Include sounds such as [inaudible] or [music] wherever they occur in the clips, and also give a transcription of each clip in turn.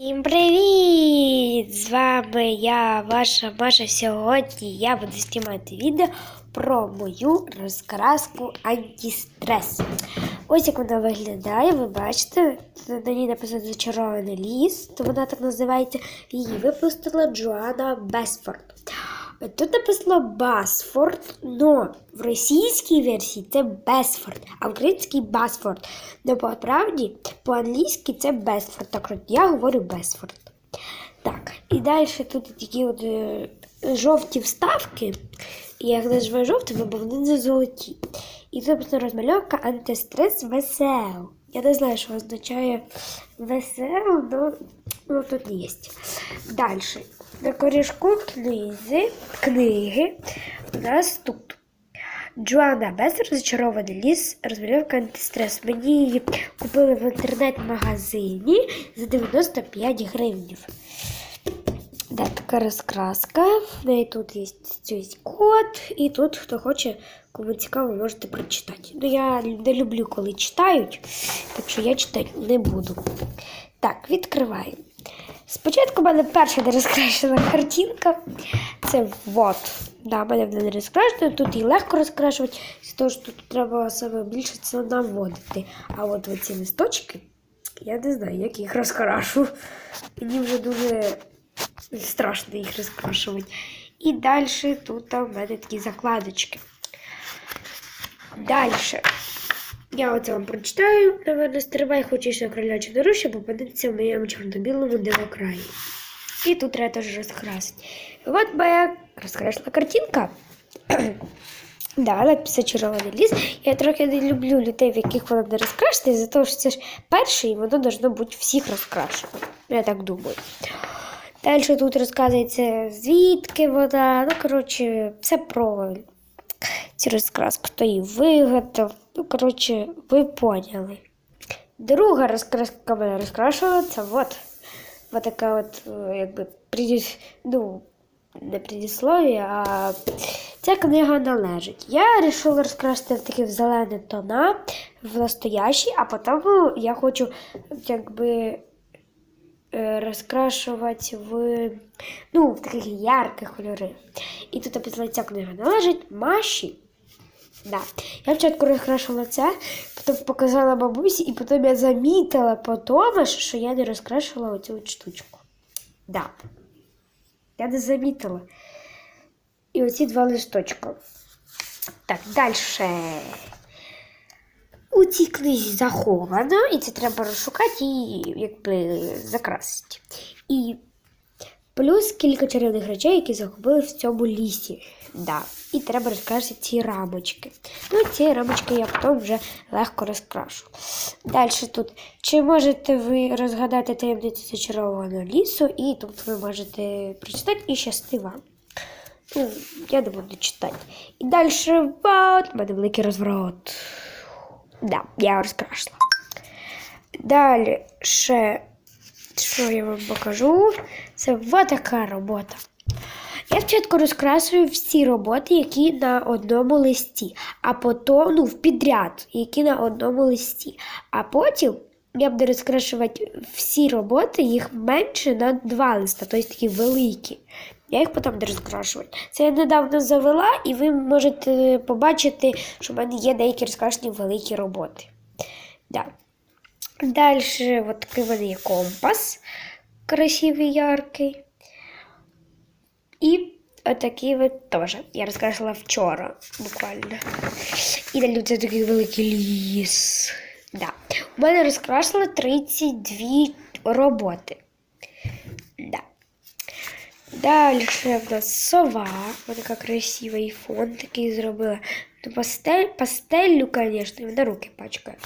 Всім привіт! З вами я, ваша Маша. Сьогодні я буду знімати відео про мою розкраску антистрес. Ось як вона виглядає, ви бачите, на ній написано зачарований ліс, то вона так називається. Її випустила Джоанна Бесфорд. Тут написано Басфорд, но в російській версії це Бесфорд, а в українській Басфорд. Но по правді, по-англійськи це Бесфорд. Так от я говорю Бесфорд. Так, і далі тут такі от е, жовті вставки. І я їх називаю жовтими, бо вони не золоті. І тут написано розмальовка антистрес весел. Я не знаю, що означає весел, но ну, тут є. Далі. На корішку книзи, книги у нас тут. Джоанна Бестер зачарований ліс, розмальовка антистрес. Мені її купили в інтернет-магазині за 95 гривнів. Да, така розкраска. Неї тут є цей код, і тут, хто хоче, кому цікаво, можете прочитати. Ну, я не люблю, коли читають, так що я читати не буду. Так, відкриваємо. Спочатку в мене перша не розкрашена картинка. Це вот. Да, мене вона не розкрашена, тут її легко розкрашувати, того, що тут треба саме більше це наводити. А от оці листочки, я не знаю, як їх розкрашу. Мені вже дуже страшно їх розкрашувати. І далі тут в мене такі закладочки. Далі. Я оце вам прочитаю, наверное, стривай, хочеш на кролячу дорожче, бо подивиться в моєму чорно-білому дивокраї. І тут треба теж розкрасити. От моя розкрашена картинка. [clears throat] Да, написано червоний ліс. Я трохи не люблю людей, в яких вона не розкрашена, за того, що це ж перше, і воно должно бути всіх розкрашено. Я так думаю. Далі тут розказується, звідки вона. Ну, коротше, все про розкраску, хто її виготовив. Ну, коротше, ви поняли. Друга розкраска мене розкрашувала, це от. Вот така от, е, якби, придіс... ну, не предіслов'я, а ця книга належить. Я вирішила розкрасити в такі зелені тона, в настоящі, а потім я хочу, якби, е, розкрашувати в, ну, в таких ярких кольори. І тут написано, ця книга належить Маші. Да. Я спочатку розкрашувала це, потім показала бабусі, і потім я замітила потім, що я не розкрашувала оцю штучку. Да. Я не замітила. І оці два листочка. Так, далі. У цій книзі заховано, і це треба розшукати і якби закрасити. І плюс кілька чарівних речей, які захопили в цьому лісі. Да. І треба розкрасити ці рамочки. Ну, ці рамочки я потім вже легко розкрашу. Далі тут. Чи можете ви розгадати таємницю зачарованого лісу, і тут ви можете прочитати і щасти вам. Ну, Я не буду читати. І далі вот, у мене великий розворот. Да, я розкрашила. Далі ще, що я вам покажу, це вот така робота. Я спочатку розкрасую всі роботи, які на одному листі, а потім, ну, в підряд, які на одному листі. А потім я буду розкрашувати всі роботи, їх менше на два листа, тобто такі великі. Я їх потім буду розкрашувати. Це я недавно завела, і ви можете побачити, що в мене є деякі розкрашені великі роботи. Да. Далі, от такий в мене є компас красивий, яркий. І отакий от теж. Я розкрашила вчора буквально. І далі це такий великий ліс. Да. У мене розкрашено 32 роботи. Да. Далі в нас сова. Вона така красива і фон такий зробила. Ну, пастель, пастелью, звісно, вона руки пачкає.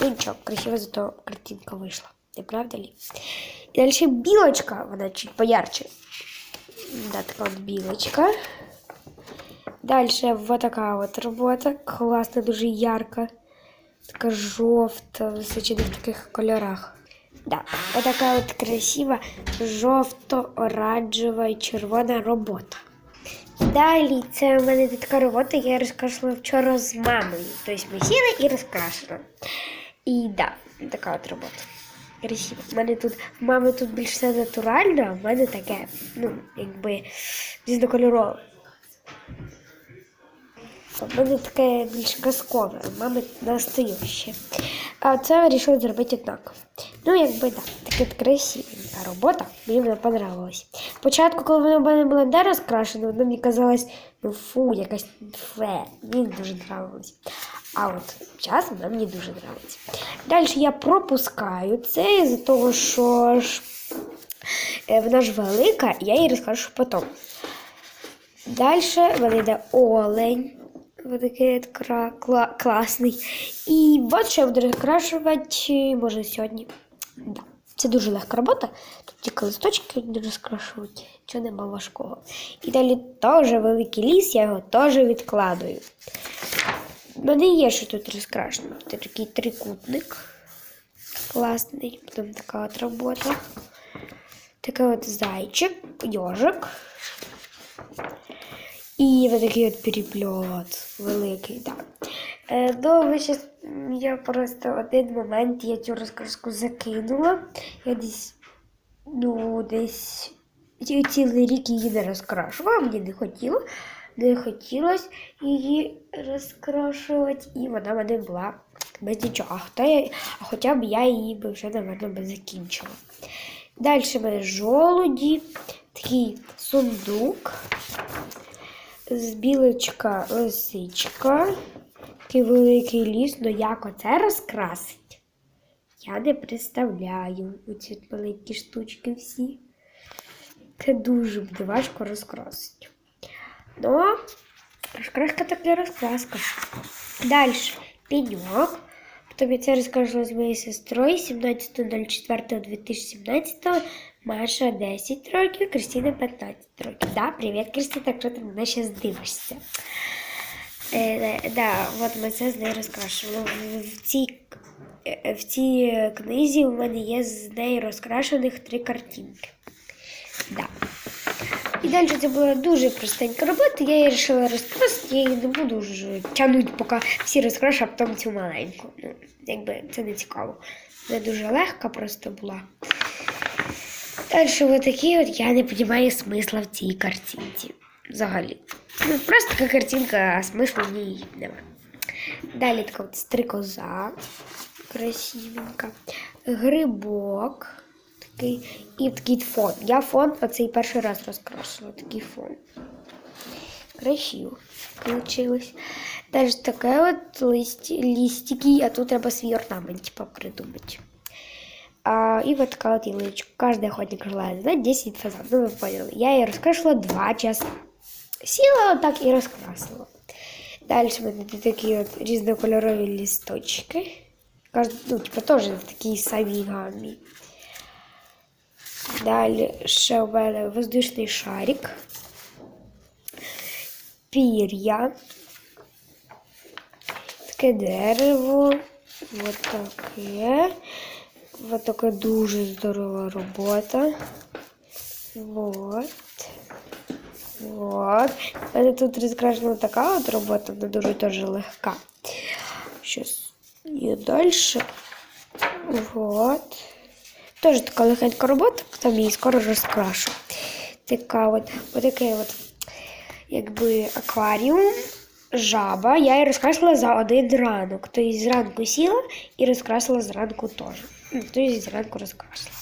Ну нічого, красиво зато картинка вийшла. Не правда ли? І далі білочка, вона чуть поярче. Да, така от білочка. Далі вот така от робота. Класна, дуже ярка. Така жовта, височена в таких кольорах. Да, вот така от красива жовто-оранжева і червона робота. Далі це у мене така робота, я розкрашила вчора з мамою. Тобто ми сіли і розкрашили. І да, така от робота. Красиво. У мене тут, в мами тут більш все натурально, а в мене таке, ну, якби різнокольорове. У мене таке більш казкове, в мами настояще. А це вирішили зробити однаково. Ну, якби так, таке красивенька робота, мені вона понравилась. Спочатку, коли вона в мене була не розкрашена, вона мені казалась, ну фу, якась фе, мені дуже нравилось. А от зараз вона мені дуже нравиться. Далі я пропускаю це із-за того, що ж е, вона ж велика, і я її розкажу потім. Далі в мене йде олень. Такий кла- класний. І от що я буду розкрашувати, може, сьогодні. Да. Це дуже легка робота. Тут тільки листочки не розкрашувати, чого нема важкого. І далі теж великий ліс, я його теж відкладую. У мене є що тут розкрашено. Такий трикутник. Класний. Потім така от робота. Такий от зайчик, йожик. І ось такий от переплет великий, так. Е, ну, щас, я просто один момент я цю розкраску закинула. Я десь, ну, десь цілий рік її не розкрашувала, мені не хотіло, не хотілося її розкрашувати, і вона в мене була без нічого. А, хто я, а хоча б я її би вже, напевно, би закінчила. Далі мене жолуді, такий сундук з білочка лисичка, такий великий ліс, ну як оце розкрасить? Я не представляю оці маленькі штучки всі. Це дуже буде важко розкрасити. Ну, розкраска так не розкраска. Далі пеньок. Тобі це розкажу з моєю сестрою 17.04.2017. Маша 10 років, Кристина 15 років. Да, привіт, Кристина, якщо ти мене ще дивишся. Е, да, от ми це з нею розкрашували. В, в, цій, е, в цій книзі у мене є з нею розкрашених три картинки. Да. І далі це була дуже простенька робота, я її вирішила розкрасити, я її не буду вже тягнути, поки всі розкрашу, а потім цю маленьку. Ну, якби це не цікаво. Вона дуже легка просто була. Далі такі от я не розумію смисла в цій картинці. Взагалі. Ну, просто така картинка, а смислу в ній немає. Далі така от стрикоза. Красивенька. Грибок Такий. І такий фон. Я фон оцей перший раз розкрашила. Такий фон. Красиво получилось. Далі таке от лист, листики, а тут треба свій орнамент типа, придумати. А, и вот такая вот ялычка. Каждый охотник желает знать 10 фазанов. Ну, вы поняли. Я ее раскрашивала 2 часа. Сіла отак і розкрасила. Далі в мене тут такі от різнокольорові лісточки. Кожен, ну, типу, теж такі самі гарні. Далі ще у мене воздушний шарик. Пір'я. Таке дерево. Вот таке. Вот така дуже здорова робота. Вот. Вот. У мене тут розкрашена така от робота, вона дуже дуже легка. Щас. І далі. Вот. Теж така легенька робота, там її скоро розкрашу. Така от, отакий от, якби акваріум, жаба. Я її розкрасила за один ранок. Тобто зранку сіла і розкрасила зранку теж. Тобто зранку розкрасила.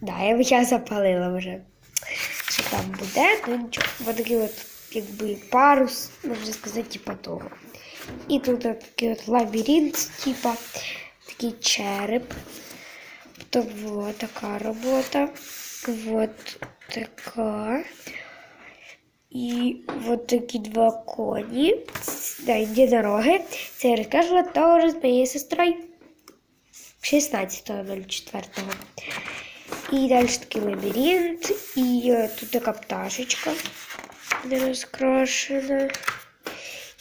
Да, я, я запалила вже. Що там буде, ну нічого. Ось такий от, якби парус, можна сказати, типа того. І тут такий от лабіринт, типа, такий череп. Потім вот така робота. Вот така. І от такі два коні. Да, єдинороги. Це я розкажу теж з моєю сестрою. 16.04. І далі такий лабіринт. І е, тут така пташечка не розкрашена.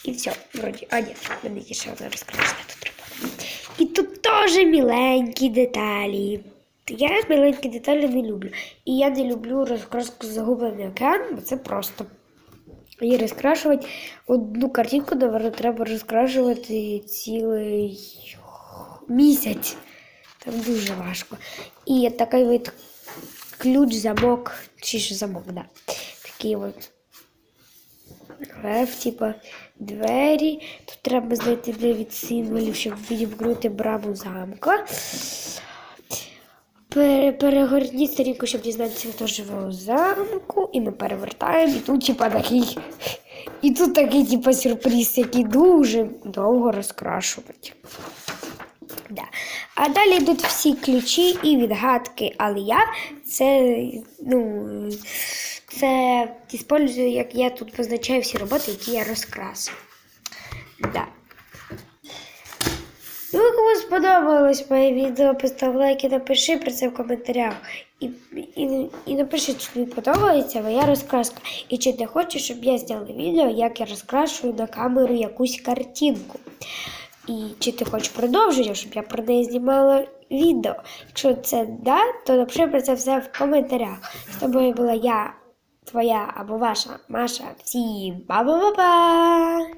І все, вроді. А, в мене є ще одна розкрашена. І тут теж міленькі деталі. Я міленькі деталі не люблю. І я не люблю розкраску загублений океан, бо це просто. І розкрашувати одну картинку, напевно, треба розкрашувати цілий місяць. Там дуже важко. І такий вид ключ, замок, чи ж замок, да. Такий от лев, типа двері. Тут треба знайти 9 символів, щоб відімкнути браму замка. Пере- Перегорніть сторінку, щоб дізнатися, хто живе замку. І ми перевертаємо. І тут, типа, такий. І тут такий, типа, сюрприз, який дуже довго розкрашувати. Да. А далі йдуть всі ключі і відгадки, але я це, ну, це использую, як я тут позначаю всі роботи, які я розкрасив. Да. Ну, кому сподобалось моє відео, постав лайк і напиши про це в коментарях. І, і, і напиши, чи тобі подобається моя розкраска. І чи ти хочеш, щоб я зняла відео, як я розкрашую на камеру якусь картинку. І чи ти хочеш продовження, щоб я про неї знімала відео. Якщо це да, то напиши про це все в коментарях. З тобою була я, твоя або ваша Маша. Всім па-па-па-па!